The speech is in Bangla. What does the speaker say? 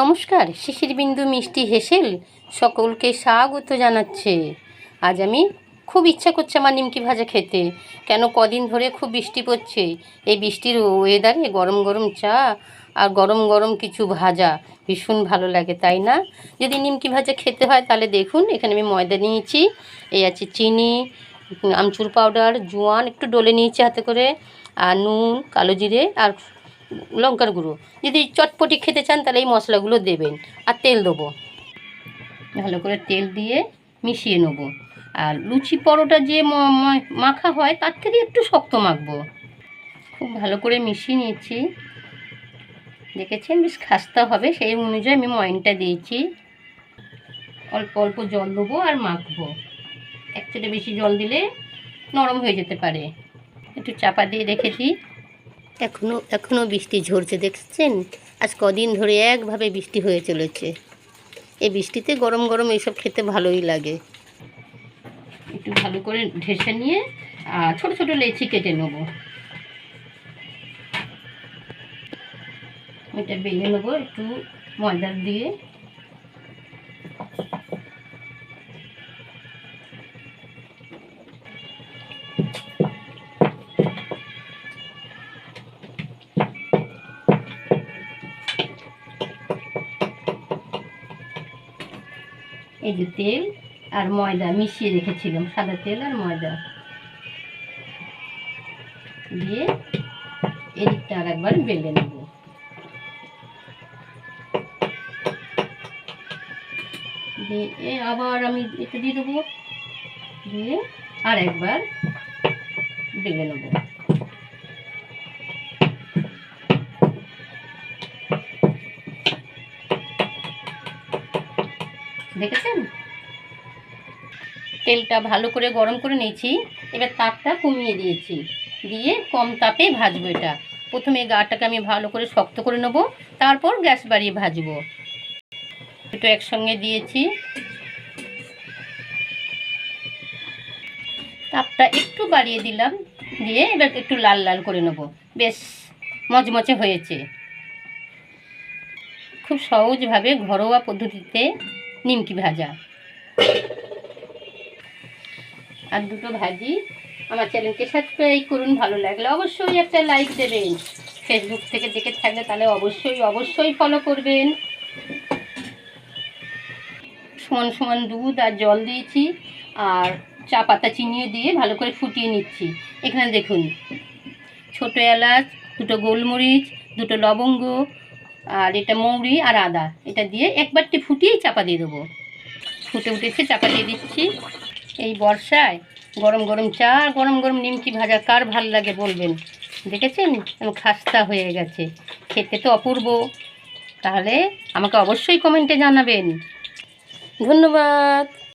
নমস্কার শিশির বিন্দু মিষ্টি হেসেল সকলকে স্বাগত জানাচ্ছে। আজ আমি খুব ইচ্ছা করছে আমার নিমকি ভাজা খেতে। কেন কদিন ধরে খুব বৃষ্টি পড়ছে। এই বৃষ্টির ওয়েদারে গরম গরম চা আর গরম গরম কিছু ভাজা ভীষণ ভালো লাগে, তাই না? যদি নিমকি ভাজা খেতে হয় তাহলে দেখুন, এখানে আমি ময়দা নিয়েছি, এই আছে চিনি, আমচুর পাউডার জোয়ান, একটু ডলে নিয়েছি হাতে করে, আর নুন, কালো জিরে, আর লঙ্কার গুঁড়ো। যদি চটপটি খেতে চান, তাহলে এই মশলাগুলো দেবেন আর তেল দেবো। ভালো করে তেল দিয়ে মিশিয়ে নেব। আর লুচি পরোটা যে মাখা হয়, তার থেকে একটু শক্ত মাখবো। খুব ভালো করে মিশিয়ে নিয়েছি। দেখেছেন? বেশ খাস্তা হবে। সেই অনুযায়ী আমি ময়নটা দিয়েছি। অল্প অল্প জল দেবো আর মাখবো। এক বেশি জল দিলে নরম হয়ে যেতে পারে। একটু চাপা দিয়ে রেখেছি এখনও এখনও বৃষ্টি ঝরছে, দেখছেন? আজ কদিন ধরে একভাবে বৃষ্টি হয়ে চলেছে। এই বৃষ্টিতে গরম গরম এইসব খেতে ভালোই লাগে। একটু ভালো করে ঢেসে নিয়ে ছোটো ছোটো লেচি কেটে নেব। এটা বেলে নেব, একটু ময়দা দিয়ে। এই যে তেল আর ময়দা মিশিয়ে রেখেছিলাম, সাদা তেল আর ময়দা। দিয়ে এদিকটা আর একবার বেলে নেব। দিয়ে আবার আমি একটু দিয়ে দেবো। দিয়ে আর একবার বেলে নেব। দেখেছেন? তেলটা ভালো করে গরম করে নিয়েছি। এবার তাপটা কমিয়ে দিয়েছি। দিয়ে কম তাপে ভাজবো এটা। প্রথমে গাটাকে আমি ভালো করে শক্ত করে নেব, তারপর গ্যাস বাড়িয়ে ভাজবো। দুটো একসঙ্গে দিয়েছি। তাপটা একটু বাড়িয়ে দিলাম। দিয়ে এবার একটু লাল লাল করে নেব। বেশ মচমচে হয়েছে। খুব সহজভাবে ঘরোয়া পদ্ধতিতে নিমকি ভাজা। আর দুটো ভাজি আমার চ্যানেলকে সাবস্ক্রাইব করুন, ভালো লাগলে অবশ্যই একটা লাইক দেবেন। ফেসবুক থেকে দেখে থাকলে তাহলে অবশ্যই অবশ্যই ফলো করবেন। সমান সমান দুধ আর জল দিয়েছি আর চা পাতা চিনিয়ে দিয়ে ভালো করে ফুটিয়ে নিচ্ছি। এখানে দেখুন, ছোটো এলাচ, দুটো গোলমরিচ, দুটো লবঙ্গ আর এটা মৌরি আর আদা। এটা দিয়ে একবারটি ফুটিয়েই চাপা দিয়ে দেবো। ফুটে উঠেছে, চাপা দিয়ে দিচ্ছি। এই বর্ষায় গরম গরম চা গরম গরম নিমকি ভাজা কার ভালো লাগে বলবেন? দেখেছেন? খাস্তা হয়ে গেছে। খেতে তো অপূর্ব। তাহলে আমাকে অবশ্যই কমেন্টে জানাবেন। ধন্যবাদ।